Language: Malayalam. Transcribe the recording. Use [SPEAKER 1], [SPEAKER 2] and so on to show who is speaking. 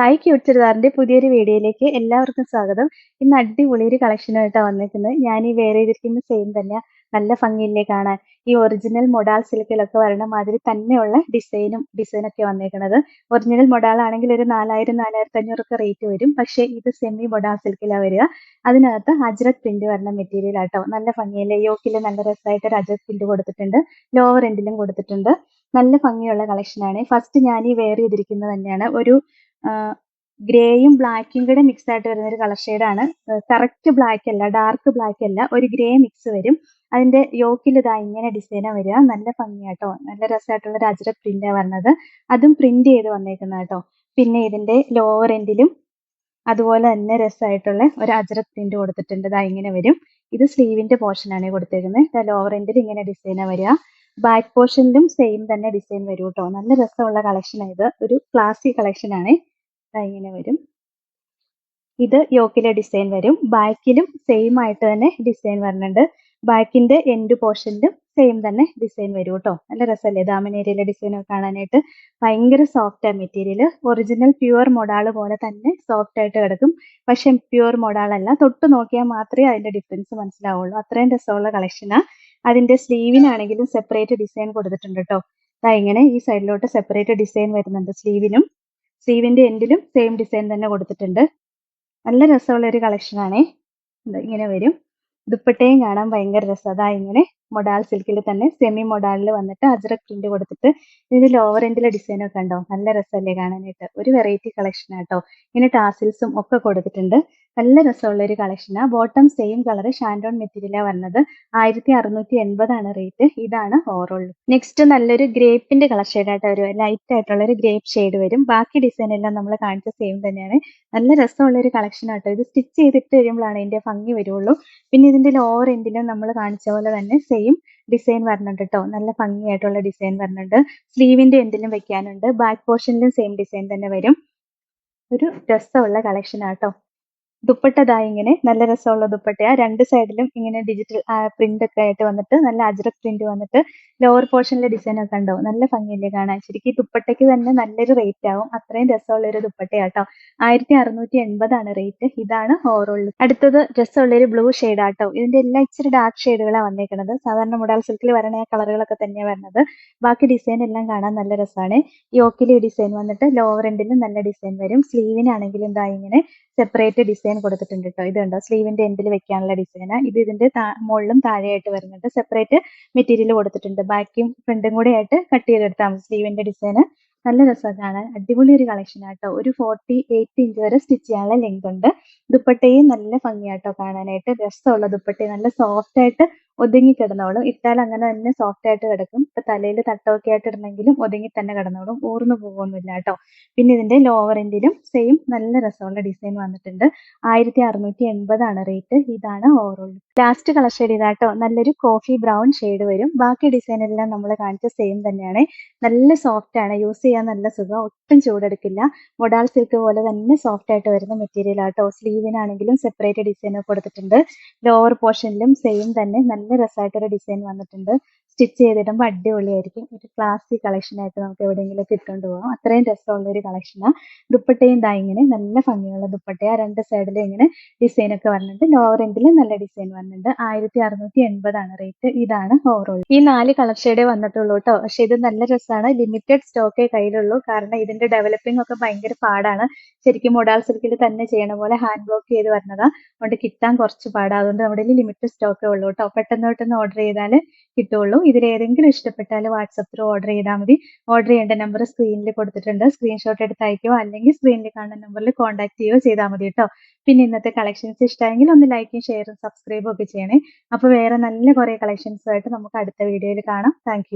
[SPEAKER 1] ഹായ് ക്യൂട്ട് ചുരിദാറിന്റെ പുതിയൊരു വീഡിയോയിലേക്ക് എല്ലാവർക്കും സ്വാഗതം ഇന്ന് അടിപൊളി ഒരു കളക്ഷനായിട്ടാണ് വന്നിരിക്കുന്നത് ഞാൻ ഈ വേറെ ചെയ്തിരിക്കുന്ന സെയിം തന്നെ നല്ല ഭംഗിയില്ലേ കാണാൻ ഈ ഒറിജിനൽ മൊഡാൾ സിൽക്കിലൊക്കെ വരണ മാതിരി തന്നെയുള്ള ഡിസൈനും ഡിസൈനൊക്കെ വന്നേക്കുന്നത് ഒറിജിനൽ മൊഡാൾ ആണെങ്കിൽ ഒരു നാലായിരം നാലായിരത്തി അഞ്ഞൂറൊക്കെ റേറ്റ് വരും പക്ഷേ ഇത് സെമി മൊഡാൾ സിൽക്കിലാണ് വരിക അതിനകത്ത് അജ്രത് പ്രിന്റ് വരുന്ന മെറ്റീരിയൽ ആട്ടോ നല്ല ഭംഗിയിലെ യോക്കിൽ നല്ല രസമായിട്ട് ഒരു അജ്രക് പ്രിന്റ് കൊടുത്തിട്ടുണ്ട് ലോവർ എൻഡിലും കൊടുത്തിട്ടുണ്ട് നല്ല ഭംഗിയുള്ള കളക്ഷനാണ് ഫസ്റ്റ് ഞാൻ ഈ വെയർ ചെയ്തിരിക്കുന്നത് തന്നെയാണ് ഒരു ഗ്രേയും ബ്ലാക്കും കൂടെ മിക്സ് ആയിട്ട് വരുന്ന ഒരു കളർ ഷെയ്ഡാണ് കറക്റ്റ് ബ്ലാക്ക് അല്ല ഡാർക്ക് ബ്ലാക്ക് അല്ല ഒരു ഗ്രേ മിക്സ് വരും അതിന്റെ യോക്കിൽ ഇതാ ഇങ്ങനെ ഡിസൈനാണ് വരിക നല്ല ഭംഗിയാട്ടോ നല്ല രസമായിട്ടുള്ള ഒരു അജ്ര പ്രിന്റാണ് വരുന്നത് അതും പ്രിന്റ് ചെയ്ത് വന്നേക്കുന്ന കേട്ടോ പിന്നെ ഇതിന്റെ ലോവർ എൻഡിലും അതുപോലെ തന്നെ രസമായിട്ടുള്ള ഒരു അജ്ര പ്രിന്റ് കൊടുത്തിട്ടുണ്ട് ഇതാ ഇങ്ങനെ വരും ഇത് സ്ലീവിന്റെ പോർഷനാണ് കൊടുത്തേക്കുന്നത് ലോവർ എൻഡിൽ ഇങ്ങനെ ഡിസൈനാണ് വരിക ബാക്ക് പോർഷനിലും സെയിം തന്നെ ഡിസൈൻ വരും കേട്ടോ നല്ല രസമുള്ള കളക്ഷനാണ് ഇത് ഒരു ക്ലാസിക് കളക്ഷനാണ് ഇങ്ങനെ വരും ഇത് യോക്കിലെ ഡിസൈൻ വരും ബാക്കിലും സെയിം ആയിട്ട് തന്നെ ഡിസൈൻ വരുന്നുണ്ട് ബാക്കിന്റെ എൻഡ് പോർഷനിലും സെയിം തന്നെ ഡിസൈൻ വരും കേട്ടോ നല്ല രസമല്ലേ ദാമനേരിയിലെ ഡിസൈൻ ഒക്കെ കാണാനായിട്ട് ഭയങ്കര സോഫ്റ്റ് ആ മെറ്റീരിയൽ ഒറിജിനൽ പ്യുവർ മൊഡാള് പോലെ തന്നെ സോഫ്റ്റ് ആയിട്ട് കിടക്കും പക്ഷെ പ്യുവർ അല്ല തൊട്ട് നോക്കിയാൽ മാത്രമേ അതിന്റെ ഡിഫറൻസ് മനസ്സിലാവുള്ളൂ അത്രയും രസമുള്ള കളക്ഷനാണ് അതിന്റെ സ്ലീവിനാണെങ്കിലും സെപ്പറേറ്റ് ഡിസൈൻ കൊടുത്തിട്ടുണ്ട് കേട്ടോ ഇങ്ങനെ ഈ സൈഡിലോട്ട് സെപ്പറേറ്റ് ഡിസൈൻ വരുന്നുണ്ട് സ്ലീവിനും സീവിന്റെ എൻഡിലും സെയിം ഡിസൈൻ തന്നെ കൊടുത്തിട്ടുണ്ട് നല്ല രസമുള്ള ഒരു കളക്ഷനാണേ ഇങ്ങനെ വരും ദുപ്പട്ടയും കാണാൻ ഭയങ്കര രസം അതാ ഇങ്ങനെ മൊഡാൽ സിൽക്കിൽ തന്നെ സെമി മൊഡാളിൽ വന്നിട്ട് അജറ പ്രിന്റ് കൊടുത്തിട്ട് ഇതിന്റെ ലോവർ എൻഡിലെ ഡിസൈൻ ഒക്കെ ഉണ്ടോ നല്ല രസമല്ലേ കാണാനായിട്ട് ഒരു വെറൈറ്റി കളക്ഷൻ ആട്ടോ ഇങ്ങനെ ടാസിൽസും ഒക്കെ കൊടുത്തിട്ടുണ്ട് നല്ല രസമുള്ള ഒരു കളക്ഷനാണ് ബോട്ടം സെയിം കളർ ഷാൻഡോൺ മെറ്റീരിയലാണ് വന്നത് ആയിരത്തി അറുന്നൂറ്റി എൺപതാണ് റേറ്റ് ഇതാണ് ഓവറോൾ നെക്സ്റ്റ് നല്ലൊരു ഗ്രേപ്പിന്റെ കളർ ഷെയ്ഡായിട്ട് വരും ലൈറ്റ് ആയിട്ടുള്ള ഒരു ഗ്രേപ്പ് ഷെയ്ഡ് വരും ബാക്കി ഡിസൈൻ എല്ലാം നമ്മൾ കാണിച്ച സെയിം തന്നെയാണ് നല്ല രസമുള്ള ഒരു കളക്ഷൻ ആട്ടോ ഇത് സ്റ്റിച്ച് ചെയ്തിട്ട് വരുമ്പോഴാണ് ഇതിന്റെ ഭംഗി വരുള്ളൂ പിന്നെ ഇതിന്റെ ലോവർ എൻഡിലും നമ്മൾ കാണിച്ച പോലെ തന്നെ സെയിം ഡിസൈൻ വരണുണ്ട് കേട്ടോ നല്ല ഭംഗിയായിട്ടുള്ള ഡിസൈൻ വരണുണ്ട് സ്ലീവിന്റെ എന്തിലും വെക്കാനുണ്ട് ബാക്ക് പോർഷനിലും സെയിം ഡിസൈൻ തന്നെ വരും ഒരു രസമുള്ള കളക്ഷൻ ആട്ടോ ദുപ്പട്ട ഇങ്ങനെ നല്ല രസമുള്ള ദുപ്പട്ടയാ രണ്ട് സൈഡിലും ഇങ്ങനെ ഡിജിറ്റൽ പ്രിന്റ് ഒക്കെ ആയിട്ട് വന്നിട്ട് നല്ല അജ്രക് പ്രിന്റ് വന്നിട്ട് ലോവർ പോർഷനിലെ ഡിസൈൻ ഒക്കെ ഉണ്ടാവും നല്ല ഭംഗിയില്ലേ കാണാൻ ശരിക്കും ഈ ദുപ്പട്ടയ്ക്ക് തന്നെ നല്ലൊരു റേറ്റ് ആവും അത്രയും രസമുള്ള ഒരു ദുപ്പട്ടയാട്ടോ ആയിരത്തി അറുന്നൂറ്റി എൺപതാണ് റേറ്റ് ഇതാണ് ഓവറോൾ അടുത്തത് രസമുള്ള ഒരു ബ്ലൂ ഷെയ്ഡ് ആട്ടോ ഇതിന്റെ എല്ലാ ഇച്ചിരി ഡാർക്ക് ഷെയ്ഡുകളാണ് വന്നേക്കുന്നത് സാധാരണ മുടാൽ സിൽക്കിൽ വരണ കളറുകളൊക്കെ തന്നെയാണ് വരുന്നത് ബാക്കി ഡിസൈൻ എല്ലാം കാണാൻ നല്ല രസമാണ് യോക്കിലെ ഡിസൈൻ വന്നിട്ട് ലോവർ എൻഡിലും നല്ല ഡിസൈൻ വരും സ്ലീവിനാണെങ്കിലും ഇതാ ഇങ്ങനെ സെപ്പറേറ്റ് ഡിസൈൻ ഡിസൈൻ കൊടുത്തിട്ടുണ്ട് കേട്ടോ ഇത് കണ്ടോ സ്ലീവിന്റെ എൻഡിൽ വെക്കാനുള്ള ഡിസൈൻ ഇത് ഇതിന്റെ മുകളിലും താഴെയായിട്ട് വരുന്നുണ്ട് സെപ്പറേറ്റ് മെറ്റീരിയൽ കൊടുത്തിട്ടുണ്ട് ബാക്കിയും ഫ്രണ്ടും കൂടെ ആയിട്ട് കട്ട് ചെയ്തെടുത്താൽ മതി സ്ലീവിന്റെ ഡിസൈൻ നല്ല രസമാണ് അടിപൊളി ഒരു കളക്ഷൻ ആട്ടോ ഒരു ഫോർട്ടി എയ്റ്റ് ഇഞ്ച് വരെ സ്റ്റിച്ച് ചെയ്യാനുള്ള ലെങ്ത് ഉണ്ട് ദുപ്പട്ടയും നല്ല ഭംഗിയാട്ടോ കാണാനായിട്ട് രസമുള്ള ദുപ്പട്ടയും നല്ല സോഫ്റ്റ് ആയിട്ട് ഒതുങ്ങി കിടന്നോളും ഇട്ടാൽ അങ്ങനെ തന്നെ സോഫ്റ്റ് ആയിട്ട് കിടക്കും ഇപ്പൊ തലയിൽ തട്ടമൊക്കെ ആയിട്ട് ഇടണമെങ്കിലും ഒതുങ്ങി തന്നെ കിടന്നോളും ഊർന്നു പോകുന്നില്ല കേട്ടോ പിന്നെ ഇതിന്റെ ലോവർ എൻഡിലും സെയിം നല്ല രസമുള്ള ഡിസൈൻ വന്നിട്ടുണ്ട് ആയിരത്തി അറുന്നൂറ്റി എൺപതാണ് റേറ്റ് ഇതാണ് ഓവറോൾ ലാസ്റ്റ് കളർ ഷെയ്ഡ് ഇതാട്ടോ നല്ലൊരു കോഫി ബ്രൗൺ ഷെയ്ഡ് വരും ബാക്കി ഡിസൈൻ എല്ലാം നമ്മൾ കാണിച്ച സെയിം തന്നെയാണ് നല്ല സോഫ്റ്റ് ആണ് യൂസ് ചെയ്യാൻ നല്ല സുഖം ഒട്ടും ചൂടെടുക്കില്ല മൊഡാൾ സിൽക്ക് പോലെ തന്നെ സോഫ്റ്റ് ആയിട്ട് വരുന്ന മെറ്റീരിയൽ ആട്ടോ സ്ലീവിനാണെങ്കിലും സെപ്പറേറ്റ് ഡിസൈൻ കൊടുത്തിട്ടുണ്ട് ലോവർ പോർഷനിലും സെയിം തന്നെ നല്ല രസമായിട്ടൊരു ഡിസൈൻ വന്നിട്ടുണ്ട് സ്റ്റിച്ച് ചെയ്തിടുമ്പോൾ അടിപൊളിയായിരിക്കും ഒരു ക്ലാസ്സി ആയിട്ട് നമുക്ക് എവിടെയെങ്കിലും കിട്ടുകൊണ്ട് പോകാം അത്രയും രസമുള്ള ഒരു കളക്ഷനാണ് ദുപ്പട്ടയും ദാ ഇങ്ങനെ നല്ല ഭംഗിയുള്ള ദുപ്പട്ടയാ രണ്ട് സൈഡിലും ഇങ്ങനെ ഡിസൈൻ ഒക്കെ വന്നിട്ടുണ്ട് ലോവർ എൻഡിൽ നല്ല ഡിസൈൻ വന്നിട്ടുണ്ട് ആയിരത്തി അറുന്നൂറ്റി എൺപതാണ് റേറ്റ് ഇതാണ് ഓവറോൾ ഈ നാല് കളർ ഷെയ്ഡേ വന്നിട്ടുള്ളൂ കേട്ടോ പക്ഷെ ഇത് നല്ല രസമാണ് ലിമിറ്റഡ് സ്റ്റോക്കേ കയ്യിലുള്ളൂ കാരണം ഇതിന്റെ ഡെവലപ്പിംഗ് ഒക്കെ ഭയങ്കര പാടാണ് ശരിക്കും മൊഡാൾ സിൽക്കിൽ തന്നെ ചെയ്യണ പോലെ ഹാൻഡ് ബ്ലോക്ക് ചെയ്ത് വരുന്നതാണ് അതുകൊണ്ട് കിട്ടാൻ കുറച്ച് പാടാണ് അതുകൊണ്ട് നമ്മുടെ ലിമിറ്റഡ് സ്റ്റോക്കേ ഉള്ളൂ കേട്ടോ പെട്ടെന്ന് പെട്ടെന്ന് ഓർഡർ ചെയ്താൽ കിട്ടുള്ളൂ ഇതിലേതെങ്കിലും ഇഷ്ടപ്പെട്ടാൽ വാട്സപ്പ് ഓർഡർ ചെയ്താൽ മതി ഓർഡർ ചെയ്യേണ്ട നമ്പർ സ്ക്രീനിൽ കൊടുത്തിട്ടുണ്ട് സ്ക്രീൻഷോട്ട് എടുത്ത് അയക്കുകയോ അല്ലെങ്കിൽ സ്ക്രീനിൽ കാണുന്ന നമ്പറിൽ കോൺടാക്ട് ചെയ്യുകയോ ചെയ്താൽ മതി കേട്ടോ പിന്നെ ഇന്നത്തെ കളക്ഷൻസ് ഇഷ്ടമെങ്കിൽ ഒന്ന് ലൈക്കും ഷെയറും സബ്സ്ക്രൈബും ഒക്കെ ചെയ്യണേ അപ്പോൾ വേറെ നല്ല കുറേ കളക്ഷൻസുമായിട്ട് നമുക്ക് അടുത്ത വീഡിയോയിൽ കാണാം താങ്ക്